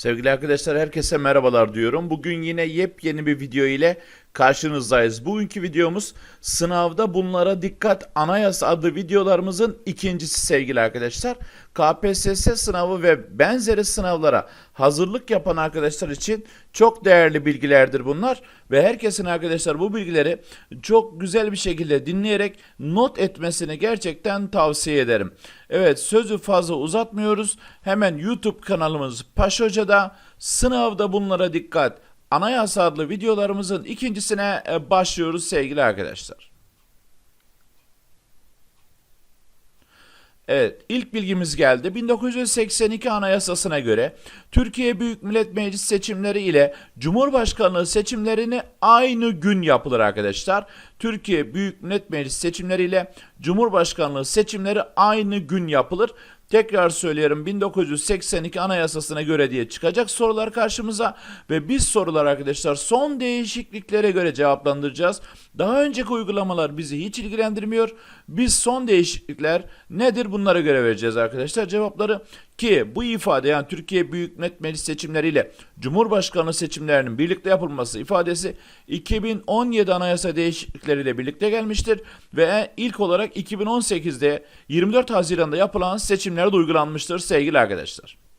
Sevgili arkadaşlar herkese merhabalar diyorum. Bugün yine yepyeni bir video ile karşınızdayız. Bugünkü videomuz sınavda bunlara dikkat anayasa adlı videolarımızın ikincisi sevgili arkadaşlar. KPSS sınavı ve benzeri sınavlara hazırlık yapan arkadaşlar için çok değerli bilgilerdir bunlar. Ve herkesin arkadaşlar bu bilgileri çok güzel bir şekilde dinleyerek not etmesini gerçekten tavsiye ederim. Evet sözü fazla uzatmıyoruz. Hemen YouTube kanalımız Paş Hoca'da sınavda bunlara dikkat Anayasa adlı videolarımızın ikincisine e, başlıyoruz sevgili arkadaşlar. Evet, ilk bilgimiz geldi. 1982 Anayasasına göre Türkiye Büyük Millet Meclisi seçimleri ile Cumhurbaşkanlığı seçimlerini aynı gün yapılır arkadaşlar. Türkiye Büyük Millet Meclisi seçimleri ile Cumhurbaşkanlığı seçimleri aynı gün yapılır. Tekrar söylüyorum 1982 Anayasasına göre diye çıkacak sorular karşımıza ve biz sorular arkadaşlar son değişikliklere göre cevaplandıracağız. Daha önceki uygulamalar bizi hiç ilgilendirmiyor. Biz son değişiklikler nedir bunlara göre vereceğiz arkadaşlar cevapları ki bu ifade yani Türkiye Büyük Millet Meclisi seçimleriyle Cumhurbaşkanlığı seçimlerinin birlikte yapılması ifadesi 2017 anayasa değişiklikleriyle birlikte gelmiştir ve ilk olarak 2018'de 24 Haziran'da yapılan seçimlerde uygulanmıştır sevgili arkadaşlar.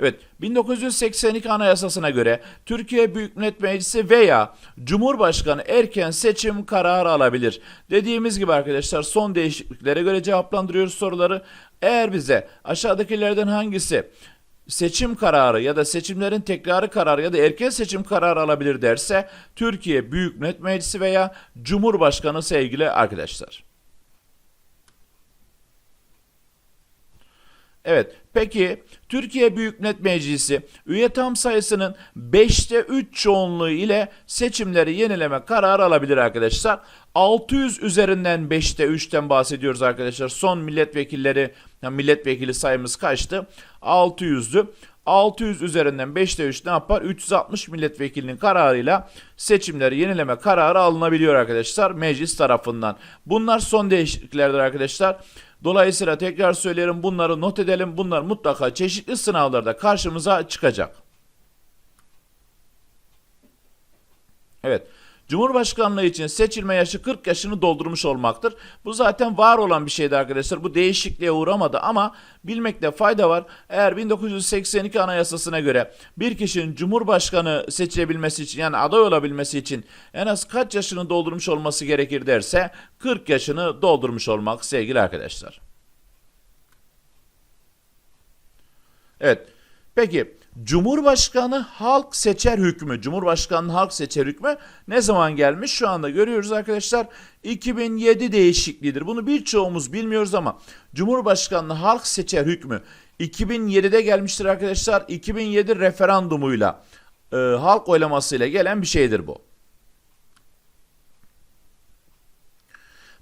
Evet, 1982 Anayasasına göre Türkiye Büyük Millet Meclisi veya Cumhurbaşkanı erken seçim kararı alabilir. Dediğimiz gibi arkadaşlar son değişikliklere göre cevaplandırıyoruz soruları. Eğer bize aşağıdakilerden hangisi seçim kararı ya da seçimlerin tekrarı kararı ya da erken seçim kararı alabilir derse Türkiye Büyük Millet Meclisi veya Cumhurbaşkanı sevgili arkadaşlar. Evet. Peki Türkiye Büyük Millet Meclisi üye tam sayısının 5'te 3 çoğunluğu ile seçimleri yenileme kararı alabilir arkadaşlar. 600 üzerinden 5'te 3'ten bahsediyoruz arkadaşlar. Son milletvekilleri yani milletvekili sayımız kaçtı? 600'dü. 600 üzerinden 5'te 3 ne yapar? 360 milletvekilinin kararıyla seçimleri yenileme kararı alınabiliyor arkadaşlar meclis tarafından. Bunlar son değişikliklerdir arkadaşlar. Dolayısıyla tekrar söylerim bunları not edelim. Bunlar mutlaka çeşitli sınavlarda karşımıza çıkacak. Evet. Cumhurbaşkanlığı için seçilme yaşı 40 yaşını doldurmuş olmaktır. Bu zaten var olan bir şeydi arkadaşlar. Bu değişikliğe uğramadı ama bilmekte fayda var. Eğer 1982 Anayasasına göre bir kişinin Cumhurbaşkanı seçilebilmesi için yani aday olabilmesi için en az kaç yaşını doldurmuş olması gerekir derse 40 yaşını doldurmuş olmak sevgili arkadaşlar. Evet. Peki Cumhurbaşkanı halk seçer hükmü, Cumhurbaşkanı halk seçer hükmü ne zaman gelmiş? Şu anda görüyoruz arkadaşlar 2007 değişikliğidir. Bunu birçoğumuz bilmiyoruz ama Cumhurbaşkanı halk seçer hükmü 2007'de gelmiştir arkadaşlar. 2007 referandumuyla e, halk oylamasıyla gelen bir şeydir bu.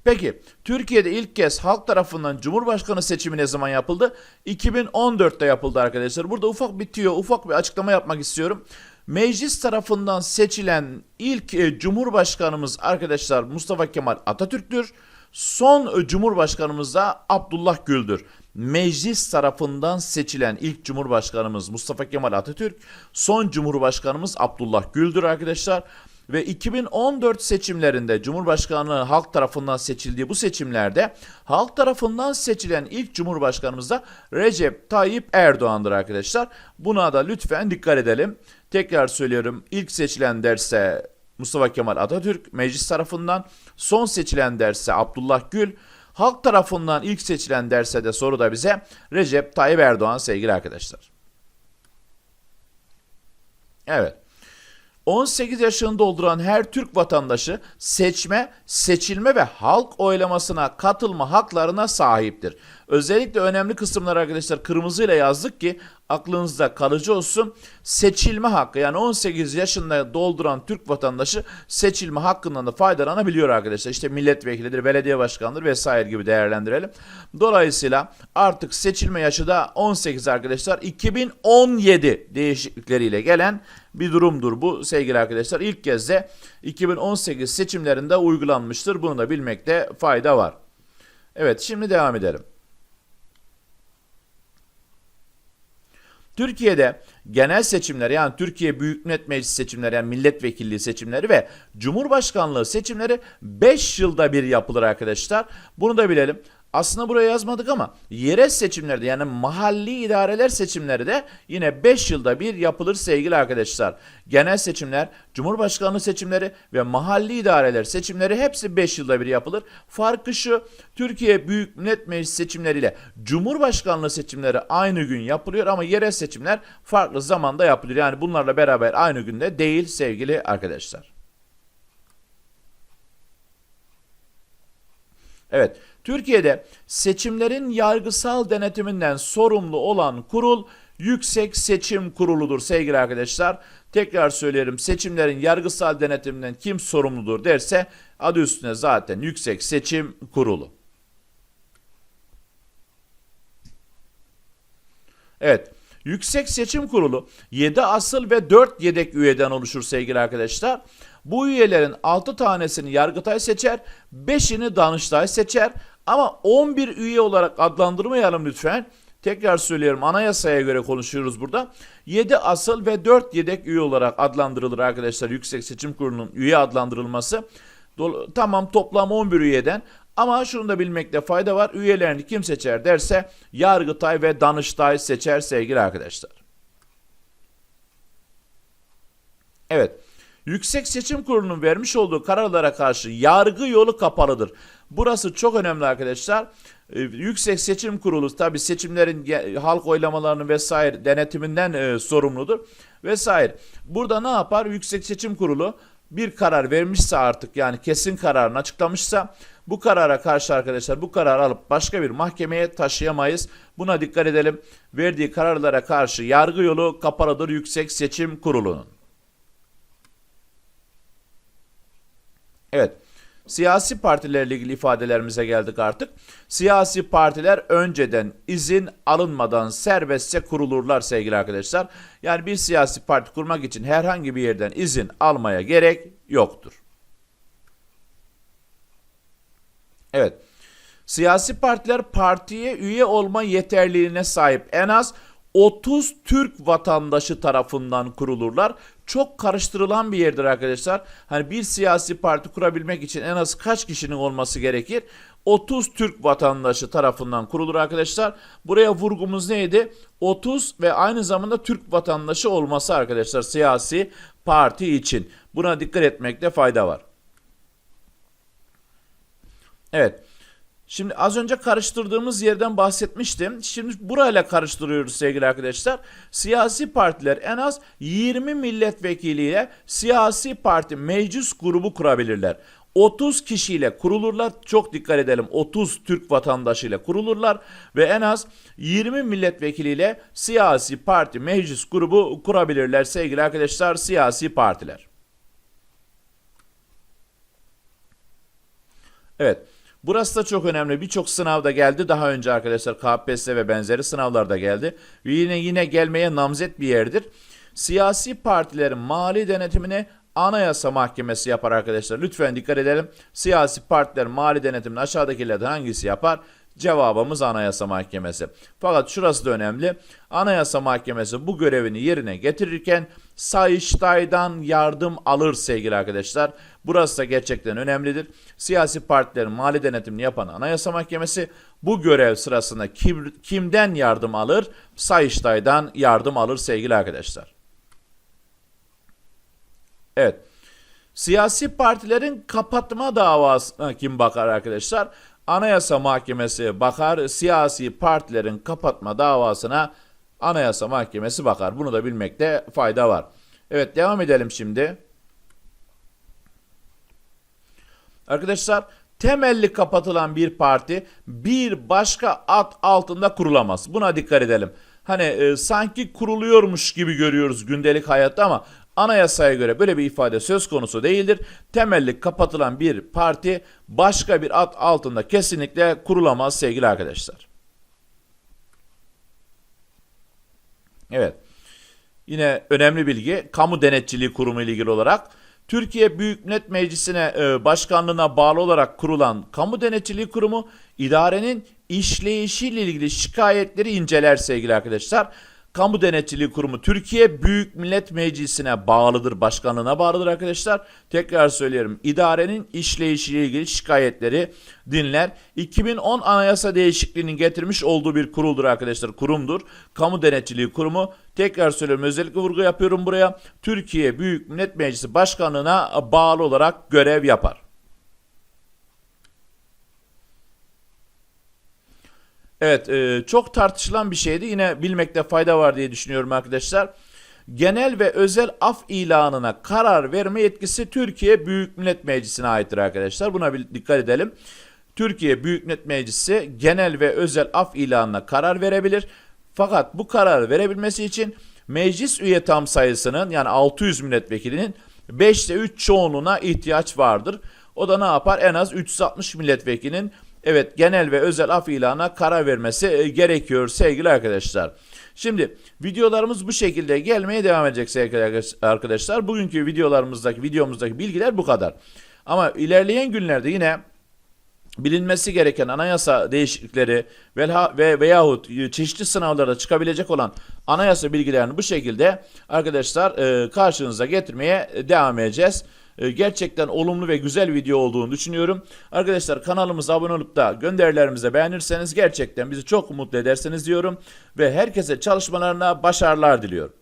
Peki Türkiye'de ilk kez halk tarafından Cumhurbaşkanı seçimi ne zaman yapıldı? 2014'te yapıldı arkadaşlar. Burada ufak bitiyor, ufak bir açıklama yapmak istiyorum. Meclis tarafından seçilen ilk e, Cumhurbaşkanımız arkadaşlar Mustafa Kemal Atatürk'tür. Son e, Cumhurbaşkanımız da Abdullah Gül'dür. Meclis tarafından seçilen ilk Cumhurbaşkanımız Mustafa Kemal Atatürk, son Cumhurbaşkanımız Abdullah Gül'dür arkadaşlar. Ve 2014 seçimlerinde Cumhurbaşkanlığı halk tarafından seçildiği bu seçimlerde halk tarafından seçilen ilk Cumhurbaşkanımız da Recep Tayyip Erdoğan'dır arkadaşlar. Buna da lütfen dikkat edelim. Tekrar söylüyorum ilk seçilen derse Mustafa Kemal Atatürk meclis tarafından, son seçilen derse Abdullah Gül, halk tarafından ilk seçilen derse de soru da bize Recep Tayyip Erdoğan sevgili arkadaşlar. Evet. 18 yaşını dolduran her Türk vatandaşı seçme, seçilme ve halk oylamasına katılma haklarına sahiptir. Özellikle önemli kısımlar arkadaşlar kırmızıyla yazdık ki aklınızda kalıcı olsun. Seçilme hakkı yani 18 yaşında dolduran Türk vatandaşı seçilme hakkından da faydalanabiliyor arkadaşlar. İşte milletvekilidir, belediye başkanıdır vesaire gibi değerlendirelim. Dolayısıyla artık seçilme yaşı da 18 arkadaşlar 2017 değişiklikleriyle gelen bir durumdur bu sevgili arkadaşlar. İlk kez de 2018 seçimlerinde uygulanmıştır. Bunu da bilmekte fayda var. Evet şimdi devam edelim. Türkiye'de genel seçimler yani Türkiye Büyük Millet Meclisi seçimleri yani milletvekilliği seçimleri ve Cumhurbaşkanlığı seçimleri 5 yılda bir yapılır arkadaşlar. Bunu da bilelim. Aslında buraya yazmadık ama yerel seçimlerde yani mahalli idareler seçimleri de yine 5 yılda bir yapılır sevgili arkadaşlar. Genel seçimler, Cumhurbaşkanlığı seçimleri ve mahalli idareler seçimleri hepsi 5 yılda bir yapılır. Farkı şu Türkiye Büyük Millet Meclisi seçimleriyle Cumhurbaşkanlığı seçimleri aynı gün yapılıyor ama yerel seçimler farklı zamanda yapılıyor. Yani bunlarla beraber aynı günde değil sevgili arkadaşlar. Evet, Türkiye'de seçimlerin yargısal denetiminden sorumlu olan kurul Yüksek Seçim Kurulu'dur sevgili arkadaşlar. Tekrar söylerim seçimlerin yargısal denetiminden kim sorumludur derse adı üstüne zaten Yüksek Seçim Kurulu. Evet. Yüksek Seçim Kurulu 7 asıl ve 4 yedek üyeden oluşur sevgili arkadaşlar. Bu üyelerin 6 tanesini Yargıtay seçer, 5'ini Danıştay seçer ama 11 üye olarak adlandırmayalım lütfen. Tekrar söylüyorum anayasaya göre konuşuyoruz burada. 7 asıl ve 4 yedek üye olarak adlandırılır arkadaşlar Yüksek Seçim Kurulu'nun üye adlandırılması. Dol- Tamam toplam 11 üyeden ama şunu da bilmekte fayda var. Üyelerini kim seçer derse Yargıtay ve Danıştay seçer sevgili arkadaşlar. Evet. Yüksek Seçim Kurulu'nun vermiş olduğu kararlara karşı yargı yolu kapalıdır. Burası çok önemli arkadaşlar. Ee, Yüksek Seçim Kurulu tabi seçimlerin halk oylamalarının vesaire denetiminden e, sorumludur vesaire. Burada ne yapar? Yüksek Seçim Kurulu bir karar vermişse artık yani kesin kararını açıklamışsa bu karara karşı arkadaşlar bu kararı alıp başka bir mahkemeye taşıyamayız. Buna dikkat edelim. Verdiği kararlara karşı yargı yolu kapalıdır Yüksek Seçim Kurulu'nun. Evet. Siyasi partilerle ilgili ifadelerimize geldik artık. Siyasi partiler önceden izin alınmadan serbestçe kurulurlar sevgili arkadaşlar. Yani bir siyasi parti kurmak için herhangi bir yerden izin almaya gerek yoktur. Evet. Siyasi partiler partiye üye olma yeterliliğine sahip en az 30 Türk vatandaşı tarafından kurulurlar. Çok karıştırılan bir yerdir arkadaşlar. Hani bir siyasi parti kurabilmek için en az kaç kişinin olması gerekir? 30 Türk vatandaşı tarafından kurulur arkadaşlar. Buraya vurgumuz neydi? 30 ve aynı zamanda Türk vatandaşı olması arkadaşlar siyasi parti için. Buna dikkat etmekte fayda var. Evet. Şimdi az önce karıştırdığımız yerden bahsetmiştim. Şimdi burayla karıştırıyoruz sevgili arkadaşlar. Siyasi partiler en az 20 milletvekiliyle siyasi parti meclis grubu kurabilirler. 30 kişiyle kurulurlar. Çok dikkat edelim. 30 Türk vatandaşıyla kurulurlar ve en az 20 milletvekiliyle siyasi parti meclis grubu kurabilirler sevgili arkadaşlar siyasi partiler. Evet. Burası da çok önemli. Birçok sınavda geldi. Daha önce arkadaşlar KPSS ve benzeri sınavlarda geldi. Yine yine gelmeye namzet bir yerdir. Siyasi partilerin mali denetimini Anayasa Mahkemesi yapar arkadaşlar. Lütfen dikkat edelim. Siyasi partilerin mali denetimini aşağıdakilerden hangisi yapar? Cevabımız Anayasa Mahkemesi. Fakat şurası da önemli. Anayasa Mahkemesi bu görevini yerine getirirken Sayıştay'dan yardım alır sevgili arkadaşlar. Burası da gerçekten önemlidir. Siyasi partilerin mali denetimini yapan Anayasa Mahkemesi bu görev sırasında kim, kimden yardım alır? Sayıştay'dan yardım alır sevgili arkadaşlar. Evet. Siyasi partilerin kapatma davasına kim bakar arkadaşlar? Anayasa Mahkemesi bakar. Siyasi partilerin kapatma davasına Anayasa Mahkemesi bakar. Bunu da bilmekte fayda var. Evet devam edelim şimdi. Arkadaşlar temelli kapatılan bir parti bir başka ad altında kurulamaz. Buna dikkat edelim. Hani e, sanki kuruluyormuş gibi görüyoruz gündelik hayatta ama anayasaya göre böyle bir ifade söz konusu değildir. Temelli kapatılan bir parti başka bir ad altında kesinlikle kurulamaz sevgili arkadaşlar. Evet. Yine önemli bilgi kamu denetçiliği kurumu ile ilgili olarak Türkiye Büyük Millet Meclisi'ne e, başkanlığına bağlı olarak kurulan Kamu Denetçiliği Kurumu idarenin işleyişiyle ilgili şikayetleri inceler sevgili arkadaşlar. Kamu Denetçiliği Kurumu Türkiye Büyük Millet Meclisi'ne bağlıdır, başkanlığına bağlıdır arkadaşlar. Tekrar söylüyorum. İdarenin işleyişiyle ilgili şikayetleri dinler. 2010 anayasa değişikliğinin getirmiş olduğu bir kuruldur arkadaşlar. Kurumdur. Kamu Denetçiliği Kurumu. Tekrar söylüyorum özellikle vurgu yapıyorum buraya. Türkiye Büyük Millet Meclisi Başkanlığına bağlı olarak görev yapar. Evet, e, çok tartışılan bir şeydi. Yine bilmekte fayda var diye düşünüyorum arkadaşlar. Genel ve özel af ilanına karar verme yetkisi Türkiye Büyük Millet Meclisi'ne aittir arkadaşlar. Buna bir dikkat edelim. Türkiye Büyük Millet Meclisi genel ve özel af ilanına karar verebilir. Fakat bu kararı verebilmesi için meclis üye tam sayısının yani 600 milletvekilinin 5'te 3 çoğunluğuna ihtiyaç vardır. O da ne yapar? En az 360 milletvekilinin evet genel ve özel af ilana karar vermesi e, gerekiyor sevgili arkadaşlar. Şimdi videolarımız bu şekilde gelmeye devam edecek sevgili arkadaşlar. Bugünkü videolarımızdaki videomuzdaki bilgiler bu kadar. Ama ilerleyen günlerde yine bilinmesi gereken anayasa değişiklikleri ve, ve veyahut çeşitli sınavlarda çıkabilecek olan anayasa bilgilerini bu şekilde arkadaşlar e, karşınıza getirmeye devam edeceğiz. E, gerçekten olumlu ve güzel video olduğunu düşünüyorum. Arkadaşlar kanalımıza abone olup da gönderilerimizi beğenirseniz gerçekten bizi çok mutlu edersiniz diyorum ve herkese çalışmalarına başarılar diliyorum.